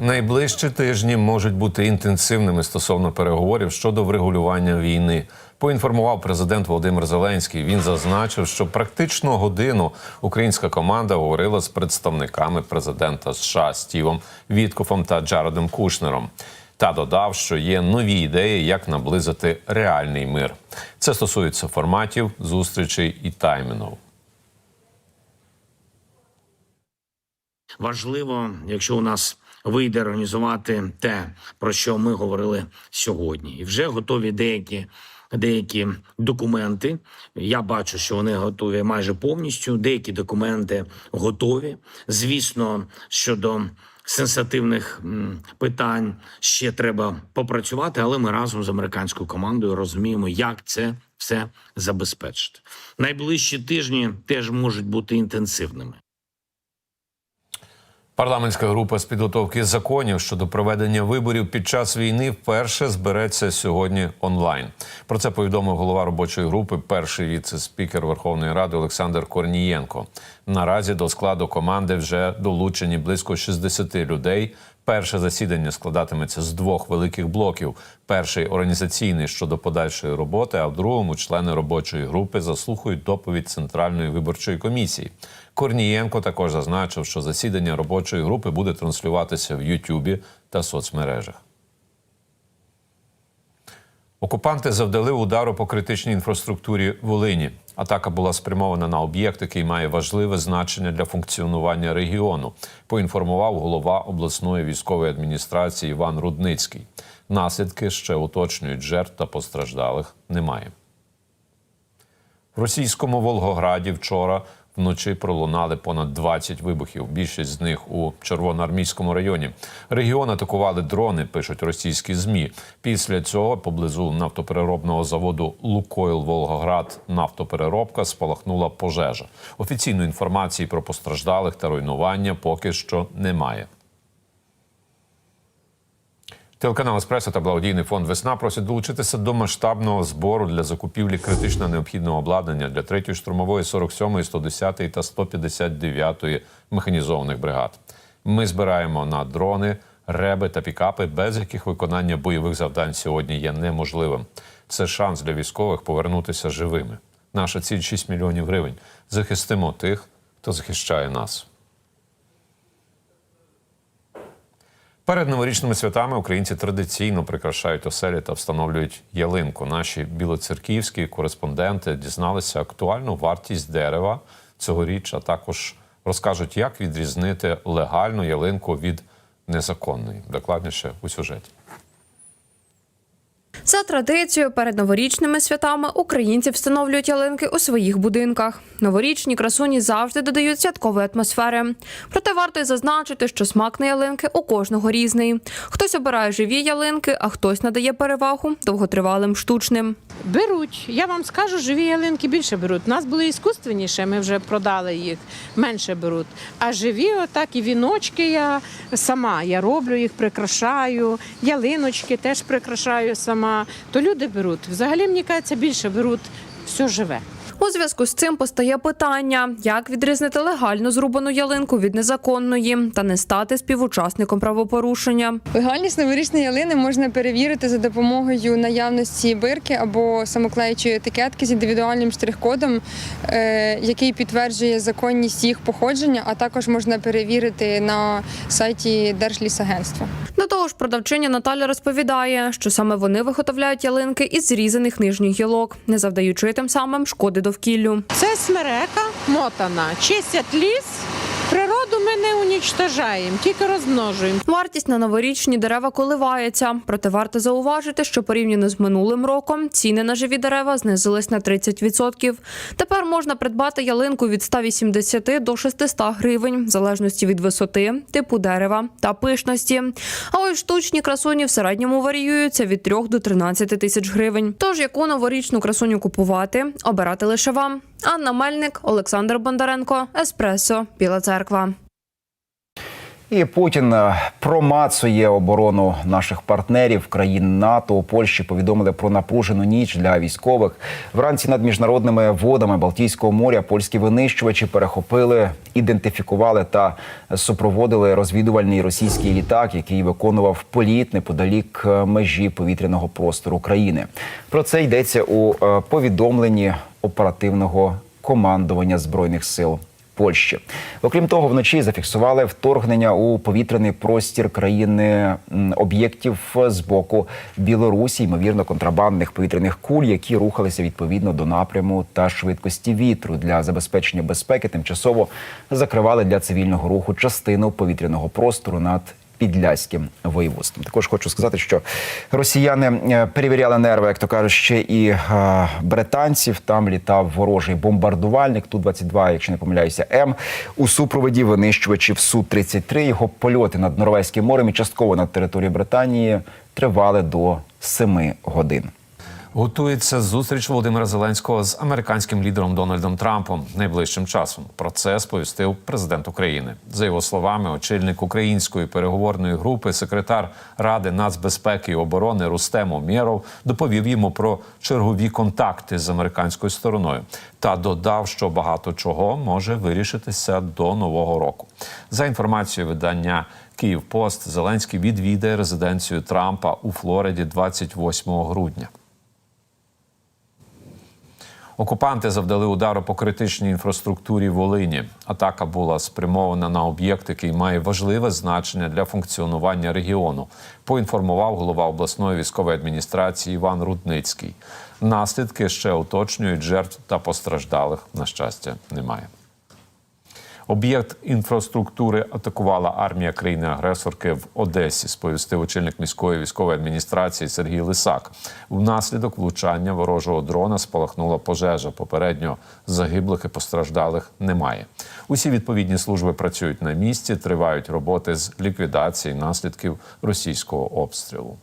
Найближчі тижні можуть бути інтенсивними стосовно переговорів щодо врегулювання війни. Поінформував президент Володимир Зеленський. Він зазначив, що практично годину українська команда говорила з представниками президента США Стівом Віткофом та Джаредом Кушнером. Та додав, що є нові ідеї, як наблизити реальний мир. Це стосується форматів, зустрічей і таймінгів. Важливо, якщо у нас вийде організувати те, про що ми говорили сьогодні, і вже готові деякі. Деякі документи я бачу, що вони готові майже повністю. Деякі документи готові. Звісно, щодо сенситивних м, питань ще треба попрацювати, але ми разом з американською командою розуміємо, як це все забезпечити. Найближчі тижні теж можуть бути інтенсивними. Парламентська група з підготовки законів щодо проведення виборів під час війни вперше збереться сьогодні онлайн. Про це повідомив голова робочої групи, перший віце-спікер Верховної Ради Олександр Корнієнко. Наразі до складу команди вже долучені близько 60 людей. Перше засідання складатиметься з двох великих блоків: перший організаційний щодо подальшої роботи, а в другому члени робочої групи заслухають доповідь центральної виборчої комісії. Корнієнко також зазначив, що засідання робочої групи буде транслюватися в Ютубі та соцмережах. Окупанти завдали удару по критичній інфраструктурі Волині. Атака була спрямована на об'єкт, який має важливе значення для функціонування регіону. Поінформував голова обласної військової адміністрації Іван Рудницький. Наслідки ще уточнюють жертв та постраждалих немає. В російському Волгограді вчора вночі пролунали понад 20 вибухів. Більшість з них у Червоноармійському районі. Регіон атакували дрони, пишуть російські змі. Після цього поблизу нафтопереробного заводу Лукойл Волгоград нафтопереробка спалахнула пожежа. Офіційної інформації про постраждалих та руйнування поки що немає. Телеканал Еспресо та благодійний фонд Весна просять долучитися до масштабного збору для закупівлі критично необхідного обладнання для 3-ї штурмової, 47-ї, 110-ї та 159-ї механізованих бригад. Ми збираємо на дрони, реби та пікапи, без яких виконання бойових завдань сьогодні є неможливим. Це шанс для військових повернутися живими. Наша ціль 6 мільйонів гривень. Захистимо тих, хто захищає нас. Перед новорічними святами українці традиційно прикрашають оселі та встановлюють ялинку. Наші білоцерківські кореспонденти дізналися актуальну вартість дерева цьогоріч, а також розкажуть, як відрізнити легальну ялинку від незаконної. Докладніше у сюжеті. За традицією, перед новорічними святами українці встановлюють ялинки у своїх будинках. Новорічні красуні завжди додають святкової атмосфери. Проте варто й зазначити, що смак на ялинки у кожного різний. Хтось обирає живі ялинки, а хтось надає перевагу довготривалим штучним. Беруть. Я вам скажу, живі ялинки більше беруть. У нас були іскусственніше, ми вже продали їх, менше беруть. А живі, отак і віночки я сама. Я роблю їх, прикрашаю, ялиночки теж прикрашаю сама. То люди беруть. Взагалі, мені кажеться, більше беруть все живе. У зв'язку з цим постає питання, як відрізнити легально зрубану ялинку від незаконної та не стати співучасником правопорушення. Легальність новорічної ялини можна перевірити за допомогою наявності бирки або самоклеючої етикетки з індивідуальним штрих-кодом, е, який підтверджує законність їх походження, а також можна перевірити на сайті Держлісагентства. До того ж, продавчиня Наталя розповідає, що саме вони виготовляють ялинки із зрізаних нижніх гілок, не завдаючи тим самим шкоди довкіллю. Це смерека мотана. Чистять ліс. Природу ми не унічтожаємо, тільки розмножуємо. Вартість на новорічні дерева коливається. Проте варто зауважити, що порівняно з минулим роком ціни на живі дерева знизились на 30%. Тепер можна придбати ялинку від 180 до 600 гривень, в залежності від висоти, типу дерева та пишності. А ось штучні красуні в середньому варіюються від 3 до 13 тисяч гривень. Тож яку новорічну красуню купувати, обирати лише вам. Анна Мельник, Олександр Бондаренко, Еспресо, Біла Церква. І Путін е, промацує оборону наших партнерів країн НАТО. У Польщі повідомили про напружену ніч для військових. Вранці над міжнародними водами Балтійського моря польські винищувачі перехопили, ідентифікували та супроводили розвідувальний російський літак, який виконував політ неподалік е, межі повітряного простору країни. Про це йдеться у е, повідомленні оперативного командування збройних сил. Польщі. Окрім того, вночі зафіксували вторгнення у повітряний простір країни об'єктів з боку Білорусі, ймовірно, контрабандних повітряних куль, які рухалися відповідно до напряму та швидкості вітру для забезпечення безпеки. Тимчасово закривали для цивільного руху частину повітряного простору над Підляським воєводством. Також хочу сказати, що росіяни е, перевіряли нерви, як то кажуть, ще і е, британців. Там літав ворожий бомбардувальник ту 22 якщо не помиляюся, М у супроводі винищувачів су 33 Його польоти над Норвезьким морем і частково над територією Британії тривали до 7 годин. Готується зустріч Володимира Зеленського з американським лідером Дональдом Трампом найближчим часом. Про це сповістив президент України. За його словами, очільник української переговорної групи, секретар Ради нацбезпеки і оборони Рустем Омєров доповів йому про чергові контакти з американською стороною та додав, що багато чого може вирішитися до нового року. За інформацією видання Київ Пост, Зеленський відвідає резиденцію Трампа у Флориді 28 грудня. Окупанти завдали удару по критичній інфраструктурі Волині. Атака була спрямована на об'єкт, який має важливе значення для функціонування регіону. Поінформував голова обласної військової адміністрації Іван Рудницький. Наслідки ще уточнюють жертв та постраждалих. На щастя, немає. Об'єкт інфраструктури атакувала армія країни-агресорки в Одесі, сповістив очільник міської військової адміністрації Сергій Лисак. Внаслідок влучання ворожого дрона спалахнула пожежа. Попередньо загиблих і постраждалих немає. Усі відповідні служби працюють на місці, тривають роботи з ліквідації наслідків російського обстрілу.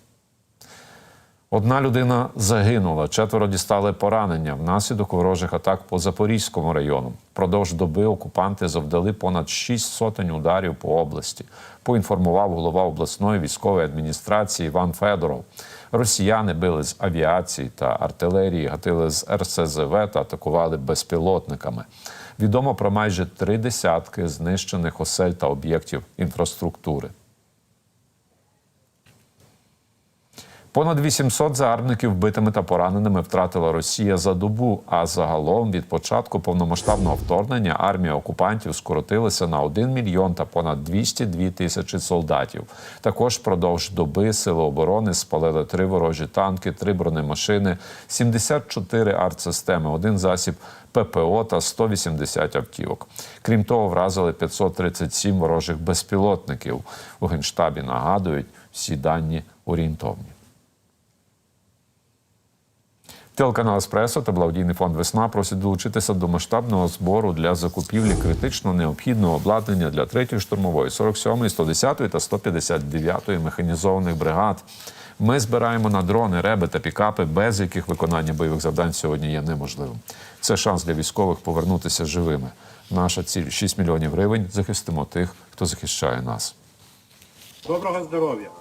Одна людина загинула, четверо дістали поранення внаслідок ворожих атак по Запорізькому району. Продовж доби окупанти завдали понад шість сотень ударів по області. Поінформував голова обласної військової адміністрації Іван Федоров. Росіяни били з авіації та артилерії, гатили з РСЗВ та атакували безпілотниками. Відомо про майже три десятки знищених осель та об'єктів інфраструктури. Понад 800 загарбників вбитими та пораненими втратила Росія за добу. А загалом від початку повномасштабного вторгнення армія окупантів скоротилася на 1 мільйон та понад 202 тисячі солдатів. Також впродовж доби сили оборони спалили три ворожі танки, три бронемашини, 74 артсистеми, один засіб ППО та 180 автівок. Крім того, вразили 537 ворожих безпілотників. У генштабі нагадують, всі дані орієнтовні. Телеканал Еспресо та благодійний фонд Весна просять долучитися до масштабного збору для закупівлі критично необхідного обладнання для 3-ї штурмової, 47-ї, 110-ї та 159-ї механізованих бригад. Ми збираємо на дрони, реби та пікапи, без яких виконання бойових завдань сьогодні є неможливим. Це шанс для військових повернутися живими. Наша ціль 6 мільйонів гривень. Захистимо тих, хто захищає нас. Доброго здоров'я!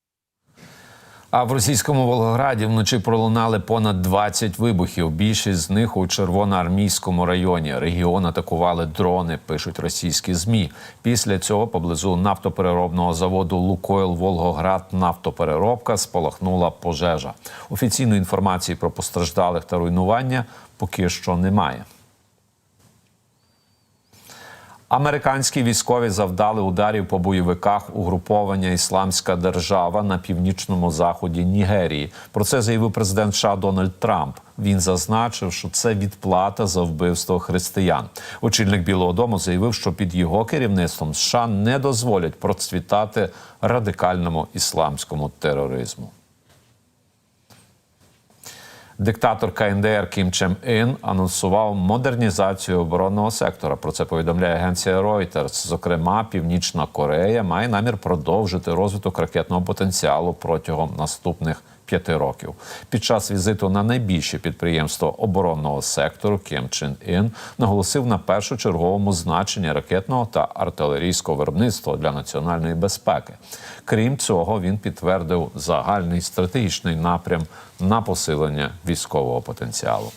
А в російському Волгограді вночі пролунали понад 20 вибухів. Більшість з них у червоноармійському районі. Регіон атакували дрони, пишуть російські змі. Після цього поблизу нафтопереробного заводу Лукойл Волгоград нафтопереробка спалахнула пожежа. Офіційної інформації про постраждалих та руйнування поки що немає. Американські військові завдали ударів по бойовиках угруповання Ісламська держава на північному заході Нігерії. Про це заявив президент США Дональд Трамп. Він зазначив, що це відплата за вбивство християн. Очільник Білого Дому заявив, що під його керівництвом США не дозволять процвітати радикальному ісламському тероризму. Диктатор КНДР Кім Чен Ін анонсував модернізацію оборонного сектора. Про це повідомляє агенція Reuters. Зокрема, Північна Корея має намір продовжити розвиток ракетного потенціалу протягом наступних п'яти років. Під час візиту на найбільше підприємство оборонного сектору Кім Чен Ін наголосив на першочерговому значенні ракетного та артилерійського виробництва для національної безпеки. Крім цього, він підтвердив загальний стратегічний напрям на посилення військового потенціалу.